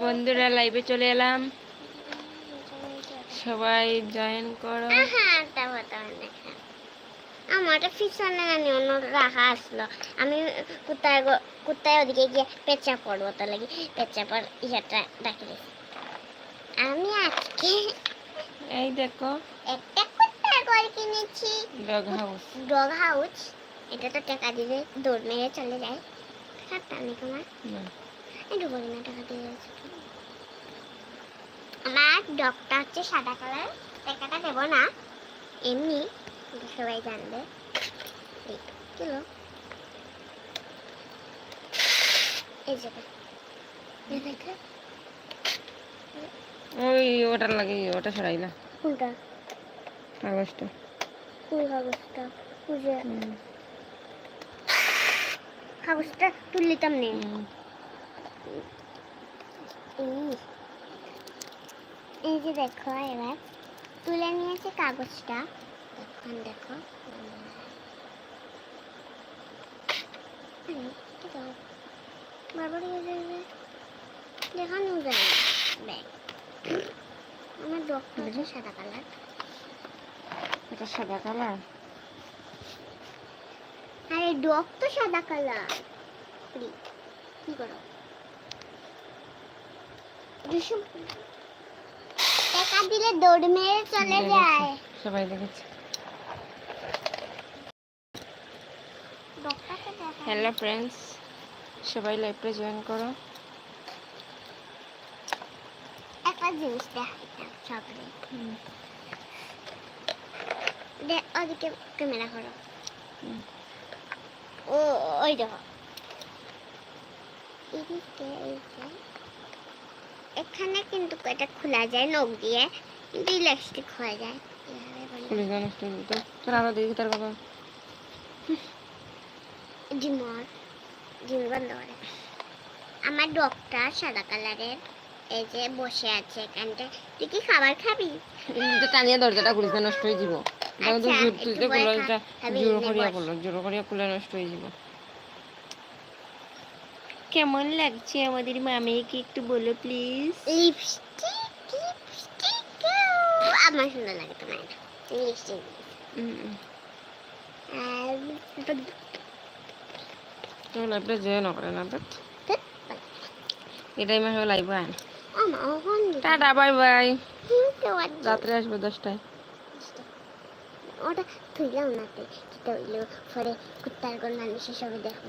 বন্ধুরা লাইভে চলে এলাম। সবাই জয়েন করো। আমার পিছনে জানি অন্য রাখা আসলো। আমি গো- কুত্তায় ওদিকে গিয়ে পেঁচা পড়ব তো লাগি পেঁচা পর ইয়েটা ডাকি আমি আজকে এই দেখো। একটা কুত্তার ঘর কিনেছি। ডগ হাউস ডগ হাউস এটা তো টাকা দিলে দৌড় মেরে চলে যায়। খাটটা নেই তোমার একটু বলি না টাকা দিয়ে যাচ্ছে আমার ডগটা হচ্ছে সাদা কালার টাকাটা দেবো না। এমনি সবাই জানবে। কিলো এই দেখ। ওই ওটার লাগে ওটা সরাইলা কোনটা? কাগজটা। কোন কাগজটা? কাগজটা তুললিতাম নেই হুম। এই যে দেখো এবার তুলে নিয়েছে কাগজটা। এখন দেখো বারবার হয়ে যাবে দেখানো যায় ব্যাগ আমার হচ্ছে সাদা কালার। এটা সাদা কালার? আরে ডগ তো সাদা কালার। কি করো? টাকা দিলে দৌড় মেরে চলে যায়। সবাই দেখেছে। হ্যালো ফ্রেন্ডস সবাই লাইভে জয়েন করো। একটা জিনিস দেখাইতাম সবরে দে ওদিকে ক্যামেরা করো। ওই দেখো এদিকে এই যে। এখানে কিন্তু এটা খোলা যায় নখ দিয়ে? কিন্তু ইলেকট্রিক হয়ে যায়। আরও দেখি তার বন্ধ করে। আমার ডগটা সাদা কালারের। এই যে বসে আছে এখানটা তুই কি খাবার খাবি? টানিয়ে দরজাটা খুলিস নষ্ট হয়ে যাব। আচ্ছা, করিয়া। জোর করিয়া খুলে নষ্ট হয়ে যাব। কেমন লাগছে আমাদের মামিকে একটু বলো প্লিজ লিপস্টিক লিপস্টিক আমার সুন্দর লাগে তোমার লিপস্টিক তো লাইভটা জয়েন করে না বাট এটাই মাসে লাইভ আন টাটা বাই বাই রাত্রে আসবে দশটায়। ওটা তুইলাম না তুই। পরে কুত্তার মানুষের সবাই দেখবা।